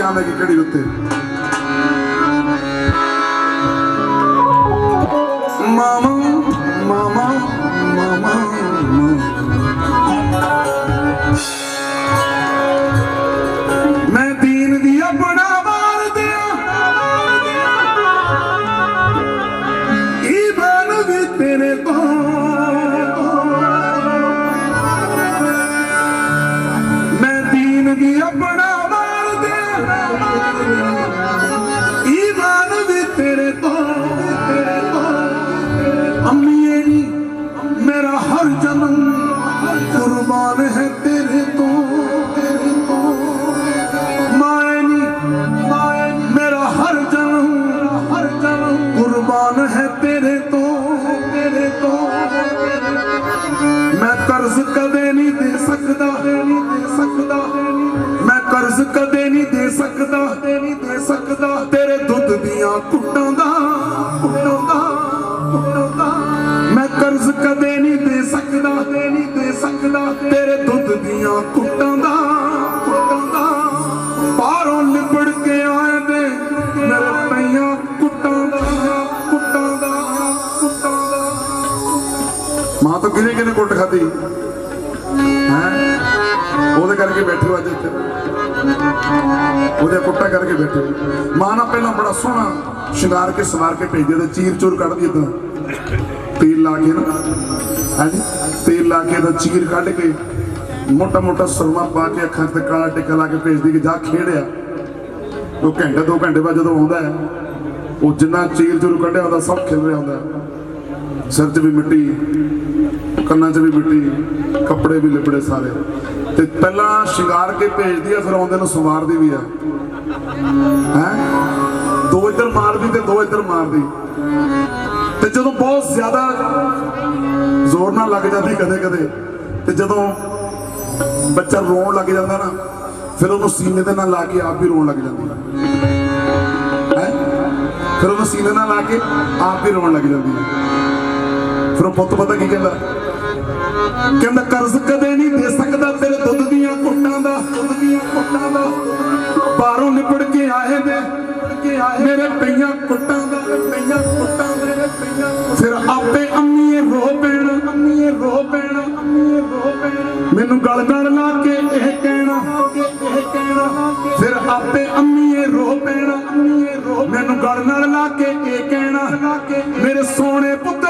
ಆಗಿ ಕಡಿರುತ್ತೆ ਤੇਰੇ ਤੋਂ ਤੇਰੇ ਤੋਂ। ਮੈਂ ਕਰਜ਼ ਕਦੇ ਨਹੀਂ ਦੇ ਸਕਦਾ। ਨਹੀਂ ਦੇ ਸਕਦਾ ਮੈਂ ਕਰਜ਼ ਕਦੇ ਨਹੀਂ ਦੇ ਸਕਦਾ। ਨਹੀਂ ਕੁੱਟ ਖਾਦੀ ਹੈ? ਉਹਦੇ ਕਰਕੇ ਬੈਠੇ ਅੱਜ ਇੱਥੇ। ਉਹਦੇ ਕੁੱਟਾ ਕਰਕੇ ਬੈਠੇ ਮਾਂ ਨਾ ਪਹਿਲਾਂ ਬੜਾ ਸੋਹਣਾ ਸ਼ਿੰਗਾਰ ਕੇ, ਸਵਾਰ ਕੇ ਭੇਜਦੇ ਤੇ ਚੀਰ ਚੂਰ ਕੱਢਦੀ ਇਦਾਂ ਤੇਲ ਲਾ ਕੇ ਨਾ, ਹਾਂਜੀ? ਤੇਲ ਲਾ ਕੇ ਤਾਂ ਚੀਰ ਕੱਢ ਕੇ, ਮੋਟਾ ਮੋਟਾ ਸੁਰਮਾ ਪਾ ਕੇ ਅੱਖਾਂ ਤੇ ਕਾਲਾ ਟਿੱਕਾ ਲਾ ਕੇ ਭੇਜਦੀ ਕਿ ਜਾ ਖੇੜਿਆ ਉਹ ਘੰਟੇ, ਦੋ ਘੰਟੇ ਬਾਅਦ ਜਦੋਂ ਆਉਂਦਾ ਹੈ, ਉਹ ਜਿੰਨਾ ਚੀਰ ਚੂਰ ਕੱਢਿਆ, ਉਹਦਾ ਸਭ ਖਿਲ ਰਿਹਾ ਹੁੰਦਾ ਸਿਰ 'ਚ ਵੀ ਮਿੱਟੀ। ਕੰਨਾਂ 'ਚ ਵੀ ਮਿੱਟੀ, ਕੱਪੜੇ ਵੀ ਲਿਪੜੇ ਸਾਰੇ। ਤੇ ਪਹਿਲਾਂ ਸ਼ਿੰਗਾਰ ਕੇ ਭੇਜਦੀ ਆ, ਫਿਰ ਆਉਂਦੇ ਨੂੰ ਸਵਾਰਦੀ ਵੀ ਆ। ਹੈ? ਦੋ ਇੱਧਰ ਮਾਰਦੀ ਤੇ ਦੋ ਇੱਧਰ ਮਾਰਦੀ। ਤੇ ਜਦੋਂ ਬਹੁਤ ਜ਼ਿਆਦਾ ਜ਼ੋਰ ਨਾਲ ਲੱਗ ਜਾਂਦੀ ਕਦੇ ਕਦੇ, ਤੇ ਜਦੋਂ ਬੱਚਾ ਰੋਣ ਲੱਗ ਜਾਂਦਾ ਨਾ, ਫਿਰ ਉਹਨੂੰ ਸੀਨੇ ਦੇ ਨਾਲ ਲਾ ਕੇ ਆਪ ਵੀ ਰੋਣ ਲੱਗ ਜਾਂਦੀ। ਹੈ? ਫਿਰ ਉਹਨੂੰ ਸੀਨੇ ਨਾਲ ਲਾ ਕੇ ਆਪ ਵੀ ਰੋਣ ਲੱਗ ਜਾਂਦੀ। ਹੈ ਫਿਰ ਉਹ ਪੁੱਤ ਪਤਾ ਕੀ ਕਹਿੰਦਾ? ਕਹਿੰਦਾ ਕਰਜ਼ ਕਦੇ ਨਹੀਂ ਦੇ ਸਕਦਾ ਤੇਰੇ ਦੁੱਧ ਦੀਆਂ ਕੁੱਟਾਂ ਦਾ। ਦੁੱਧ ਦੀਆਂ ਕੁੱਟਾਂ ਦਾ ਬਾਹਰੋਂ ਨਿਪੜ ਕੇ ਆਏ ਨੇ ਮੇਰੇ ਪਈਆਂ ਕੁੱਟਾਂ ਦਾ ਪਈਆਂ ਕੁੱਟਾਂ ਮੇਰੇ ਪਈਆਂ ਫਿਰ ਆਪੇ ਅੰਮੀਏ ਰੋ ਪੈਣਾ। ਅੰਮੀਏ ਰੋ ਪੈਣਾ ਅੰਮੀਏ ਰੋ ਪੈਣਾ। ਮੈਨੂੰ ਗਲ ਗਲ ਲਾ ਕੇ ਇਹ ਕਹਿਣਾ। ਇਹ ਕਹਿਣਾ ਫਿਰ ਆਪੇ ਅੰਮੀਏ ਰੋ ਪੈਣਾ। ਅੰਮੀਏ ਰੋ ਮੈਨੂੰ ਗਲ ਨਾਲ ਲਾ ਕੇ ਇਹ ਕਹਿਣਾ। ਮੇਰੇ ਸੋਹਣੇ ਪੁੱਤਰਾ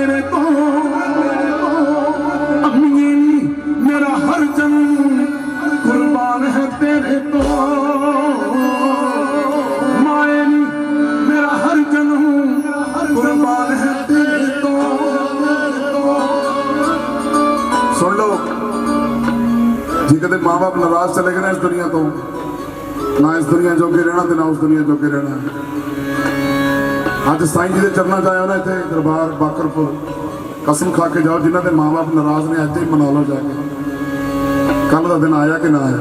ਜਾਨ ਮੈਂ ਤੇਰੇ ਤੋਂ ਅੰਮੀਏ ਨੀ ਮੇਰਾ ਹਰ ਜਨਮ ਕੁਰਬਾਨ ਹੈ ਤੇਰੇ ਤੋਂ ਮਾਏ ਨੀ ਮੇਰਾ ਹਰ ਜਨਮ ਕੁਰਬਾਨ ਹੈ ਤੇਰੇ ਤੋਂ ਸੁਣ ਲਓ ਜੇ ਕਦੇ ਮਾਪੇ ਨਾਰਾਜ਼ ਚਲੇ ਗਏ ਨਾ ਇਸ ਦੁਨੀਆ ਤੋਂ ਨਾ ਇਸ ਦੁਨੀਆ ਜੋਗੇ ਰਹਿਣਾ ਤੇ ਨਾ ਉਸ ਦੁਨੀਆ ਜੋਗੇ ਰਹਿਣਾ ਅੱਜ ਸਾਈਂ ਜੀ ਦੇ ਚਰਨਾਂ 'ਚ ਆਇਆ ਨਾ ਇੱਥੇ ਦਰਬਾਰ ਬਾਕਰਪੁਰ। ਕਸਮ ਖਾ ਕੇ ਜਾਓ, ਜਿਨ੍ਹਾਂ ਦੇ ਮਾਪੇ ਨਾਰਾਜ਼ ਨੇ, ਅੱਜ ਹੀ ਮਨਾ ਲਓ ਜਾ ਕੇ। ਕੱਲ ਦਾ ਦਿਨ ਆਇਆ ਕਿ ਨਾ ਆਇਆ?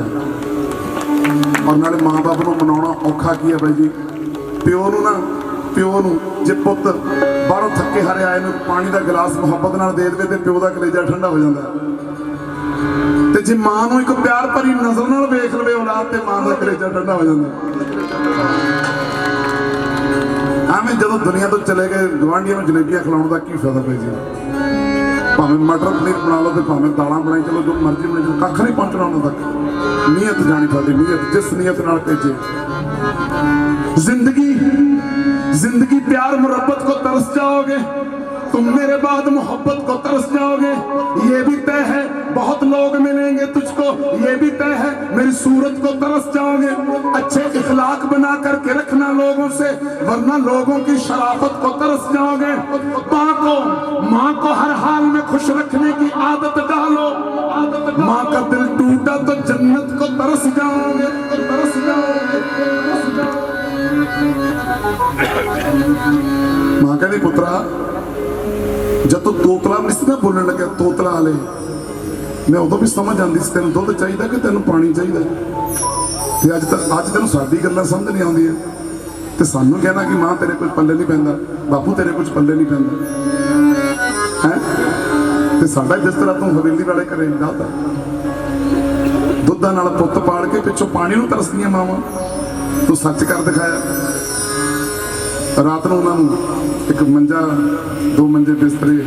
ਔਰ ਨਾਲੇ ਮਾਪੇ ਨੂੰ ਮਨਾਉਣਾ ਔਖਾ ਕੀ ਹੈ ਬਾਈ ਜੀ? ਪਿਓ ਨੂੰ ਨਾ, ਪਿਓ ਨੂੰ ਜੇ ਪੁੱਤ ਬਾਹਰੋਂ ਥੱਕੇ ਹਾਰੇ ਆਏ ਨੂੰ, ਪਾਣੀ ਦਾ ਗਲਾਸ ਮੁਹੱਬਤ ਨਾਲ ਦੇ ਦੇਵੇ ਤੇ ਪਿਓ ਦਾ ਕਲੇਜਾ ਠੰਡਾ ਹੋ ਜਾਂਦਾ ਹੈ। ਤੇ ਜੇ ਮਾਂ ਨੂੰ ਇੱਕ ਪਿਆਰ ਭਰੀ ਨਜ਼ਰ ਨਾਲ ਵੇਖ ਲਵੇ ਔਲਾਦ, ਤੇ ਮਾਂ ਦਾ ਕਲੇਜਾ ਠੰਡਾ ਹੋ ਜਾਂਦਾ ਐਵੇਂ ਜਦੋਂ ਦੁਨੀਆ ਤੋਂ ਚਲੇ ਗਏ ਗਵਾਂਢੀਆਂ ਨੂੰ ਜਲੇਬੀਆਂ ਖਿਲਾਉਣ ਦਾ ਕੀ ਫਾਇਦਾ ਪਈ ਜੀ? ਭਾਵੇਂ ਮਟਰ ਪਨੀਰ ਬਣਾ ਲਓ ਤੇ ਭਾਵੇਂ ਦਾਲਾਂ ਬਣਾਈ, ਚਲੋ ਜੋ ਮਰਜ਼ੀ ਬਣਾਈ, ਚਲੋ ਕੱਖ ਨਹੀਂ ਪਹੁੰਚਣਾ ਉਹਨਾਂ ਤੱਕ। ਨੀਅਤ ਜਾਣੀ ਤੁਹਾਡੀ, ਨੀਅਤ, ਜਿਸ ਨੀਅਤ ਨਾਲ ਭੇਜੇ। ਜ਼ਿੰਦਗੀ ਜ਼ਿੰਦਗੀ ਪਿਆਰ ਮੁਹੱਬਤ ਕੋ ਤਰਸ ਜਾਓਗੇ। तुम मेरे बाद मोहब्बत को तरस जाओगे। ये भी तय है, बहुत लोग मिलेंगे तुझको। ये भी तय है, मेरी सूरत को तरस जाओगे। अच्छे इखलाक बना करके रखना लोगों से, वरना लोगों की शराफत को तरस जाओगे। माँ को माँ को हर हाल में खुश रखने की आदत डालो। माँ का दिल टूटा तो जन्नत को तरस जाओगे। तरस जाओगे माँ कहते पुत्रा। ਜਦ ਤੋਤਲਾ ਨਹੀਂ ਸੀ ਨਾ ਬੋਲਣ ਲੱਗਿਆ, ਤੋਤਲਾ ਵਾਲੇ। ਮੈਂ ਉਦੋਂ ਵੀ ਸਮਝ ਆਂਦੀ ਸੀ, ਤੈਨੂੰ ਦੁੱਧ ਚਾਹੀਦਾ ਕਿ ਤੈਨੂੰ ਪਾਣੀ ਚਾਹੀਦਾ? ਤੇ ਅੱਜ ਤਾਂ ਅੱਜ ਤੈਨੂੰ ਸਾਡੀ ਗੱਲਾਂ ਸਮਝ ਨਹੀਂ ਆਉਂਦੀਆਂ। ਤੇ ਸਾਨੂੰ ਕਹਿਣਾ ਕਿ ਮਾਂ, ਤੇਰੇ ਕੋਲ ਪੱਲੇ ਨਹੀਂ ਪੈਂਦਾ, ਬਾਪੂ ਤੇਰੇ ਕੁਝ ਪੱਲੇ ਨਹੀਂ ਪੈਂਦਾ। ਹੈ? ਤੇ ਸਾਡਾ ਜਿਸ ਤਰ੍ਹਾਂ ਤੂੰ ਹਵੇਲੀ ਵਾਲੇ ਘਰੇ ਜਾਂਦਾ ਦੁੱਧਾਂ ਨਾਲ ਪੁੱਤ ਪਾਲ ਕੇ ਪਿੱਛੋਂ ਪਾਣੀ ਨੂੰ ਤਰਸਦੀਆਂ ਮਾਵਾਂ। ਤੂੰ ਸੱਚ ਕਰ ਦਿਖਾਇਆ। ਰਾਤ ਨੂੰ ਉਹਨਾਂ ਨੂੰ ਇੱਕ ਮੰਜਾ, ਦੋ ਮੰਜੇ ਬਿਸਤਰੇ,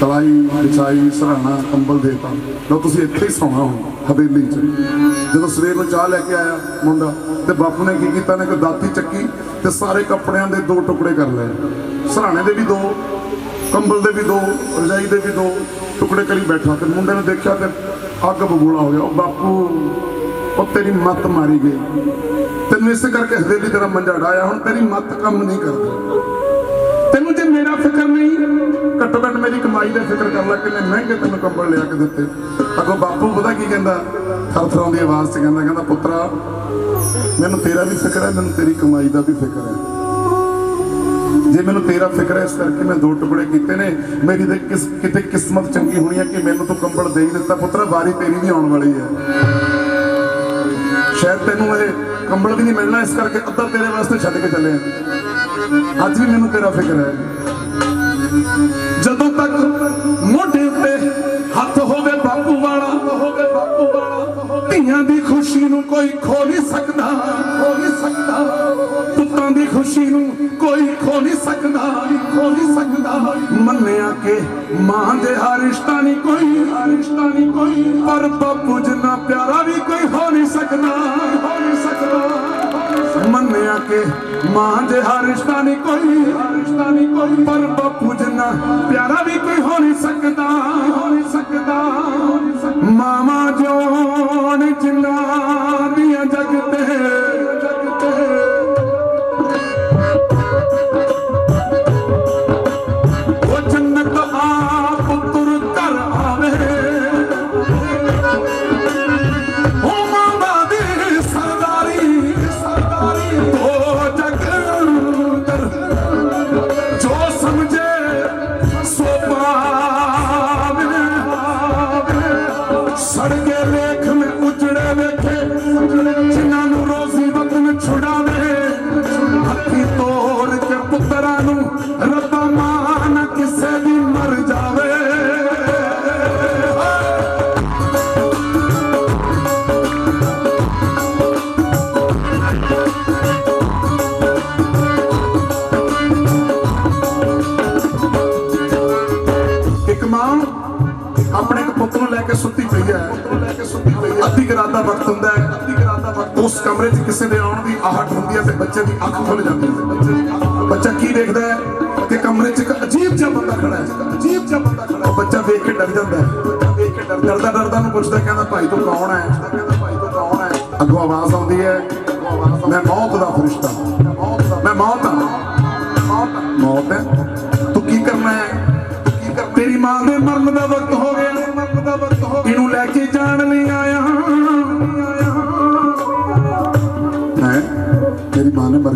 ਤਲਾਈ, ਵਿਛਾਈ, ਸਰਾਣਾ, ਕੰਬਲ ਦੇਤਾ। ਲਓ ਤੁਸੀਂ ਇੱਥੇ ਹੀ ਸੌਣਾ ਹੁਣ, ਹਵੇਲੀ 'ਚ। ਜਦੋਂ ਸਵੇਰ ਨੂੰ ਚਾਹ ਲੈ ਕੇ ਆਇਆ ਮੁੰਡਾ, ਤੇ ਬਾਪੂ ਨੇ ਕੀ ਕੀਤਾ? ਨੇ ਕਿ ਦਾਤੀ ਚੱਕੀ ਤੇ ਸਾਰੇ ਕੱਪੜਿਆਂ ਦੇ ਦੋ ਟੁਕੜੇ ਕਰ ਲਏ। ਸਰਾਣੇ ਦੇ ਵੀ ਦੋ, ਕੰਬਲ ਦੇ ਵੀ ਦੋ, ਰਜਾਈ ਦੇ ਵੀ ਦੋ ਟੁਕੜੇ ਕਰੀ ਬੈਠਾ। ਤੇ ਮੁੰਡੇ ਨੇ ਦੇਖਿਆ ਤੇ ਅੱਗ ਬਬੂਲਾ ਹੋ ਗਿਆ। ਉਹ ਬਾਪੂ ਉਹ ਤੇਰੀ ਮੱਤ ਮਾਰੀ ਗਈ। ਤੈਨੂੰ ਇਸ ਕਰਕੇ ਹਵੇਲੀ ਤੇਰਾ ਮੰਜਾ ਡਾਇਆ ਹੁਣ ਤੇਰੀ ਮੱਤ ਕੰਮ ਨਹੀਂ ਕਰਦੀ। ਤੈਨੂੰ ਜੇ ਮੇਰਾ ਫਿਕਰ ਨਹੀਂ, ਘੱਟੋ ਘੱਟ ਮੇਰੀ ਕਮਾਈ ਦਾ ਫਿਕਰ ਕਰ ਲੈ, ਕਿੰਨੇ ਮਹਿੰਗੇ ਤੈਨੂੰ ਕੰਬਲ ਲਿਆ ਕੇ ਦਿੱਤੇ। ਅੱਗੋਂ ਬਾਪੂ ਪਤਾ ਕੀ ਕਹਿੰਦਾ ਥਰਥਰਾਉਂਦੀ ਆਵਾਜ਼ 'ਚ ਕਹਿੰਦਾ ਕਹਿੰਦਾ, ਪੁੱਤਰਾ, ਮੈਨੂੰ ਤੇਰਾ ਵੀ ਫਿਕਰ ਹੈ, ਮੈਨੂੰ ਤੇਰੀ ਕਮਾਈ ਦਾ ਵੀ ਫਿਕਰ ਹੈ। ਜੇ ਮੈਨੂੰ ਤੇਰਾ ਫਿਕਰ ਹੈ, ਇਸ ਕਰਕੇ ਮੈਂ ਦੋ ਟੁਕੜੇ ਕੀਤੇ ਨੇ। ਮੇਰੀ ਤੇ ਕਿਸ ਕਿਤੇ ਕਿਸਮਤ ਚੰਗੀ ਹੋਣੀ ਹੈ ਕਿ ਮੈਨੂੰ ਤੂੰ ਕੰਬਲ ਦੇ ਹੀ ਦਿੱਤਾ। ਪੁੱਤਰਾ, ਵਾਰੀ ਤੇਰੀ ਵੀ ਆਉਣ ਵਾਲੀ ਹੈ। ਸ਼ਾਇਦ ਤੈਨੂੰ ਇਹ ਕੰਬਲ ਵੀ ਨਹੀਂ ਮਿਲਣਾ, ਇਸ ਕਰਕੇ ਅੱਧਾ ਤੇਰੇ ਵਾਸਤੇ ਛੱਡ ਕੇ ਚੱਲੇ ਆ। ਅੱਜ ਵੀ ਮੈਨੂੰ ਤੇਰਾ ਫਿਕਰ ਹੈ। ਧੀਆਂ ਦੀ ਖੁਸ਼ੀ ਨੂੰ ਕੋਈ ਖੋ ਨਹੀਂ ਸਕਦਾ ਖੋ ਨਹੀਂ ਸਕਦਾ। ਪੁੱਤਾਂ ਦੀ ਖੁਸ਼ੀ ਨੂੰ ਕੋਈ ਖੋ ਨਹੀਂ ਸਕਦਾ ਖੋ ਨਹੀਂ ਸਕਦਾ। ਮੰਨਿਆ ਕਿ ਮਾਂ ਦੇ ਹਰ ਰਿਸ਼ਤਾ ਨਹੀਂ ਕੋਈ ਹਰ ਰਿਸ਼ਤਾ ਨਹੀਂ ਕੋਈ। ਪਰ ਬਾਪੂ ਜਿੰਨਾ ਪਿਆਰਾ ਵੀ ਕੋਈ ਹੋ ਨਹੀਂ ਸਕਦਾ, ਹੋ ਨਹੀਂ ਸਕਦਾ। ਮੰਨਿਆ ਕਿ ਮਾਂ ਦੇ ਹਰ ਰਿਸ਼ਤਾ ਨਹੀਂ ਕੋਈ ਹਰ ਰਿਸ਼ਤਾ ਨਹੀਂ ਕੋਈ। ਪਰ ਬਾਪੂ ਜਿੰਨਾ ਪਿਆਰਾ ਵੀ ਕੋਈ ਹੋ ਨਹੀਂ ਸਕਦਾ, ਹੋ ਨਹੀਂ ਸਕਦਾ। ਹੋ ਨਹੀਂ ਸਕਦਾ ਮਾਮਾ ਜੋਨ ਦਾ ਵਕਤ ਹੁੰਦਾ ਹੈ, ਅੱਧੀ ਰਾਤ ਦਾ ਵਕਤ, ਉਸ ਕਮਰੇ 'ਚ ਕਿਸੇ ਦੇ ਆਉਣ ਦੀ ਆਹਟ ਹੁੰਦੀ ਹੈ ਤੇ ਬੱਚੇ ਦੀ ਅੱਖ ਖੁੱਲ ਜਾਂਦੀ ਹੈ। ਬੱਚਾ ਕੀ ਦੇਖਦਾ ਹੈ? ਕਿ ਕਮਰੇ 'ਚ ਇੱਕ ਅਜੀਬ ਜਿਹਾ ਬੰਦਾ ਖੜਾ ਹੈ, ਅਜੀਬ ਜਿਹਾ ਬੰਦਾ ਖੜਾ ਹੈ। ਬੱਚਾ ਵੇਖ ਕੇ ਡਰ ਜਾਂਦਾ ਹੈ। ਵੇਖ ਕੇ ਡਰਦਾ ਡਰਦਾ ਨੂੰ ਪੁੱਛਦਾ ਕਹਿੰਦਾ, ਭਾਈ ਤੂੰ ਕੌਣ ਹੈ?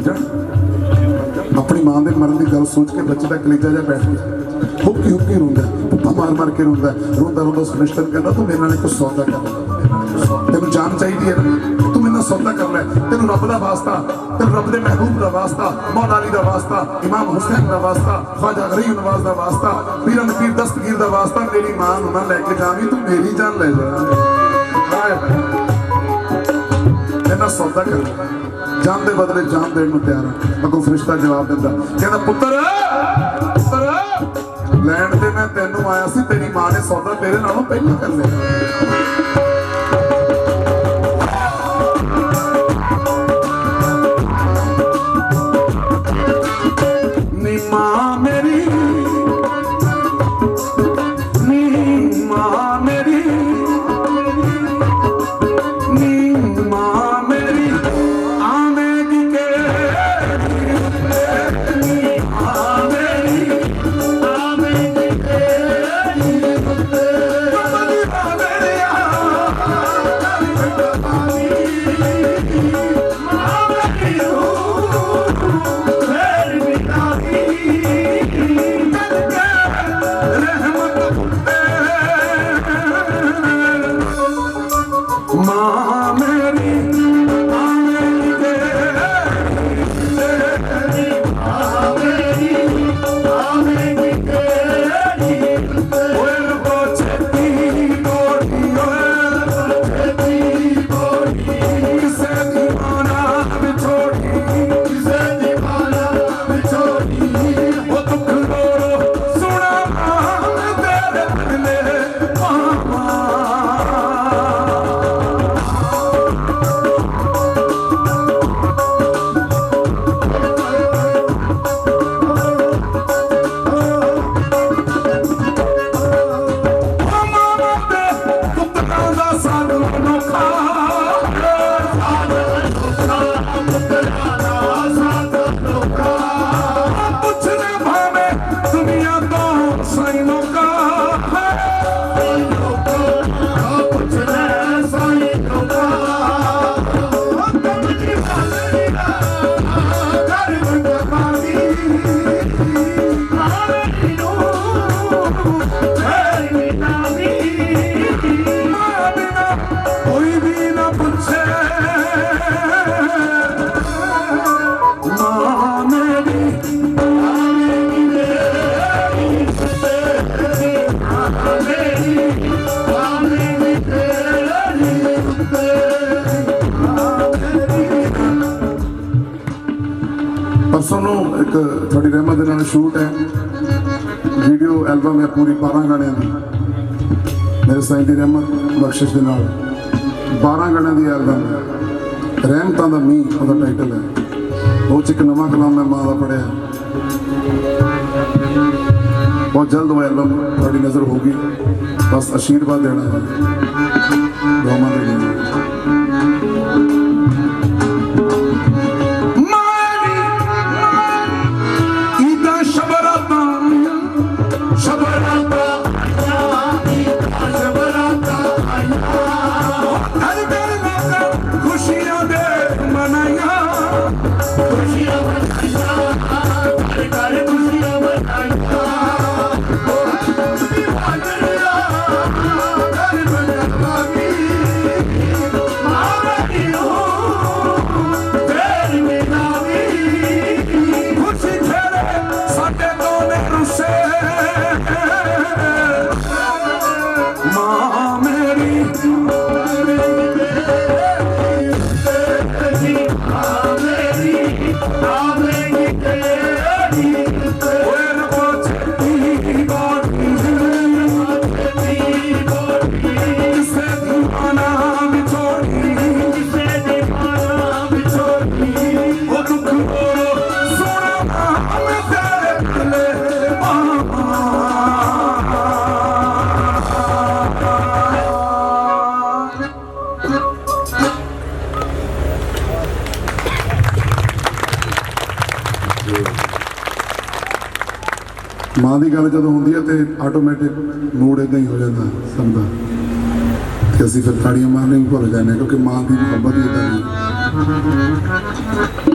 ਮਾਂ ਆਪਣੀ ਮਾਂ ਦੇ ਮਰਨ ਦੀ ਗੱਲ ਸੋਚ ਕੇ ਬੱਚੇ ਦਾ ਕਲੇਜਾ ਜਾ ਬੈਠ ਗਿਆ। ਹੁੱਕੀ ਹੁੱਕੀ ਰੋਂਦਾ ਪੁੱਪਾ ਮਾਰ ਮਾਰ ਕੇ ਰੋਂਦਾ ਰੋਂਦਾ ਰੋਂਦਾ ਸਪਸ਼ਟਨ ਕਹਿੰਦਾ, ਤੂੰ ਮੇਰੇ ਨਾਲ ਇੱਕ ਸੌਦਾ ਕਰ। ਤੈਨੂੰ ਜਾਨ ਚਾਹੀਦੀ ਹੈ ਤੂੰ ਮੇਰੇ ਨਾਲ ਸੌਦਾ ਕਰ ਤੈਨੂੰ ਰੱਬ ਦਾ ਵਾਸਤਾ, ਤੈਨੂੰ ਰੱਬ ਦੇ ਮਹਿਬੂਬ ਦਾ ਵਾਸਤਾ ਮੌਲਾ ਅਲੀ ਦਾ ਵਾਸਤਾ, ਇਮਾਮ ਹੁਸੈਨ ਦਾ ਵਾਸਤਾ, ਖਵਾਜਾ ਗਰੀਬ ਨਵਾਜ਼ ਦਾ ਵਾਸਤਾ ਪੀਰਨ ਪੀਰ ਦਸਤਗੀਰ ਦਾ ਵਾਸਤਾ, ਮੇਰੀ ਮਾਂ ਨੂੰ ਨਾ ਲੈ ਕੇ ਜਾਵੀਂ, ਤੂੰ ਮੇਰੀ ਜਾਨ ਲੈ ਜਾ। ਹਾਏ ਇਹਨਾਂ ਸੌਦਾ ਕਰ ਜਾਨ ਦੇ ਬਦਲੇ ਜਾਨ ਦੇਣ ਨੂੰ ਤਿਆਰ ਹਾਂ। ਅੱਗੋਂ ਫਰਿਸ਼ਤਾ ਜਵਾਬ ਦਿੰਦਾ, ਕਹਿੰਦਾ, ਪੁੱਤਰ ਪੁੱਤਰ, ਲੈਣ ਤੇ ਮੈਂ ਤੈਨੂੰ ਆਇਆ ਸੀ, ਤੇਰੀ ਮਾਂ ਨੇ ਸੌਦਾ ਤੇਰੇ ਨਾਲੋਂ ਪਹਿਲਾਂ ਕਰ ਲਿਆ। ਇੱਕ ਤੁਹਾਡੀ ਰਹਿਮਤ ਦੇ ਨਾਲ ਸ਼ੂਟ ਹੈ। ਵੀਡੀਓ, ਐਲਬਮ ਹੈ ਪੂਰੀ 12 ਗਾਣਿਆਂ ਦੀ। ਮੇਰੇ ਸਾਈਂ ਦੀ ਰਹਿਮਤ, ਬਖਸ਼ਿਸ਼ ਦੇ ਨਾਲ। 12 ਗਾਣਿਆਂ ਦੀ ਐਲਬਮ ਹੈ। ਰਹਿਮਤਾਂ ਦਾ ਮੀਂਹ, ਉਹਦਾ ਟਾਈਟਲ ਹੈ। ਉਹ ਚ ਇੱਕ ਨਵਾਂ ਕਲਾਮ ਮੈਂ ਮਾਂ ਦਾ ਪੜਿਆ ਬਹੁਤ ਜਲਦ ਉਹ ਐਲਬਮ ਤੁਹਾਡੀ ਨਜ਼ਰ ਹੋਗੀ ਬਸ ਆਸ਼ੀਰਵਾਦ ਦੇਣਾ ਹੈ। ਦੁਆਵਾਂ ਦੇਣੀਆਂ ਮਾਰੀ ਖੁਸ਼ੀ ਮਾਂ ਦੀ ਗੱਲ ਜਦੋਂ ਹੁੰਦੀ ਹੈ ਤੇ ਆਟੋਮੈਟਿਕ ਮੂਡ ਇਦਾਂ ਹੀ ਹੋ ਜਾਂਦਾ ਸਭ ਦਾ ਤੇ ਅਸੀਂ ਫਿਰ ਤਾੜੀਆਂ ਮਾਰਨੇ ਵੀ ਭੁੱਲ ਜਾਂਦੇ ਹਾਂ ਕਿਉਂਕਿ ਮਾਂ ਦੀ ਮੁਹੱਬਤ ਹੀ ਇਦਾਂ ਹੈ।